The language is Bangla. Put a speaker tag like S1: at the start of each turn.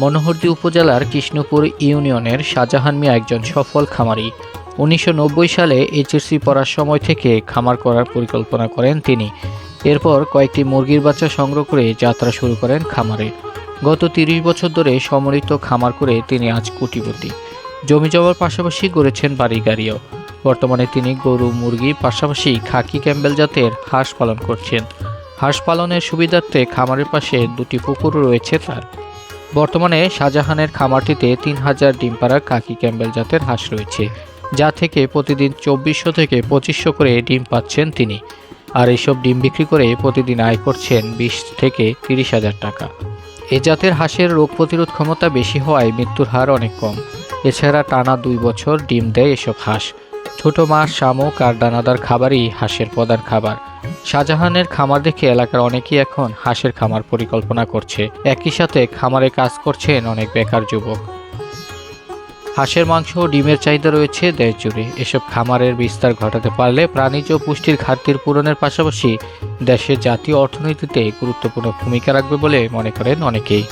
S1: মনোহরদী উপজেলার কৃষ্ণপুর ইউনিয়নের শাহজাহান মিয়া একজন সফল খামারি। উনিশশো নব্বই সালে এইচএসসি পড়ার সময় থেকে খামার করার পরিকল্পনা করেন তিনি। এরপর কয়েকটি মুরগির বাচ্চা সংগ্রহ করে যাত্রা শুরু করেন খামারে। গত তিরিশ বছর ধরে সমৃদ্ধ খামার করে তিনি আজ কোটিপতি জমি জমার পাশাপাশি গড়েছেন বাড়ি গাড়িও বর্তমানে তিনি গরু, মুরগি, পাশাপাশি খাকি ক্যাম্বেল জাতের হাঁস পালন করছেন। হাঁস পালনের সুবিধার্থে খামারের পাশে দুটি পুকুর রয়েছে তার। বর্তমানে শাহজাহানের খামারটিতে তিন হাজার ডিম পাড়া কাকি ক্যাম্বেল জাতের হাঁস রয়েছে, যা থেকে প্রতিদিন চব্বিশশো থেকে পঁচিশশো করে ডিম পাচ্ছেন তিনি। আর এইসব ডিম বিক্রি করে প্রতিদিন আয় করছেন বিশ থেকে তিরিশ হাজার টাকা। এ জাতের হাঁসের রোগ প্রতিরোধ ক্ষমতা বেশি হওয়ায় মৃত্যুর হার অনেক কম। এছাড়া টানা দুই বছর ডিম দেয় এসব হাঁস। ছোট মাছ, শামুক আর দানাদার খাবারই হাঁসের প্রধান খাবার। শাহজাহানের খামার দেখে এলাকার অনেকেই এখন হাঁসের খামার পরিকল্পনা করছে। একই সাথে খামারে কাজ করছেন অনেক বেকার যুবক। হাঁসের মাংস ও ডিমের চাহিদা রয়েছে দেশ জুড়ে। এসব খামারের বিস্তার ঘটাতে পারলে প্রাণীজ ও পুষ্টির ঘাটতির পূরণের পাশাপাশি দেশের জাতীয় অর্থনীতিতে গুরুত্বপূর্ণ ভূমিকা রাখবে বলে মনে করেন অনেকেই।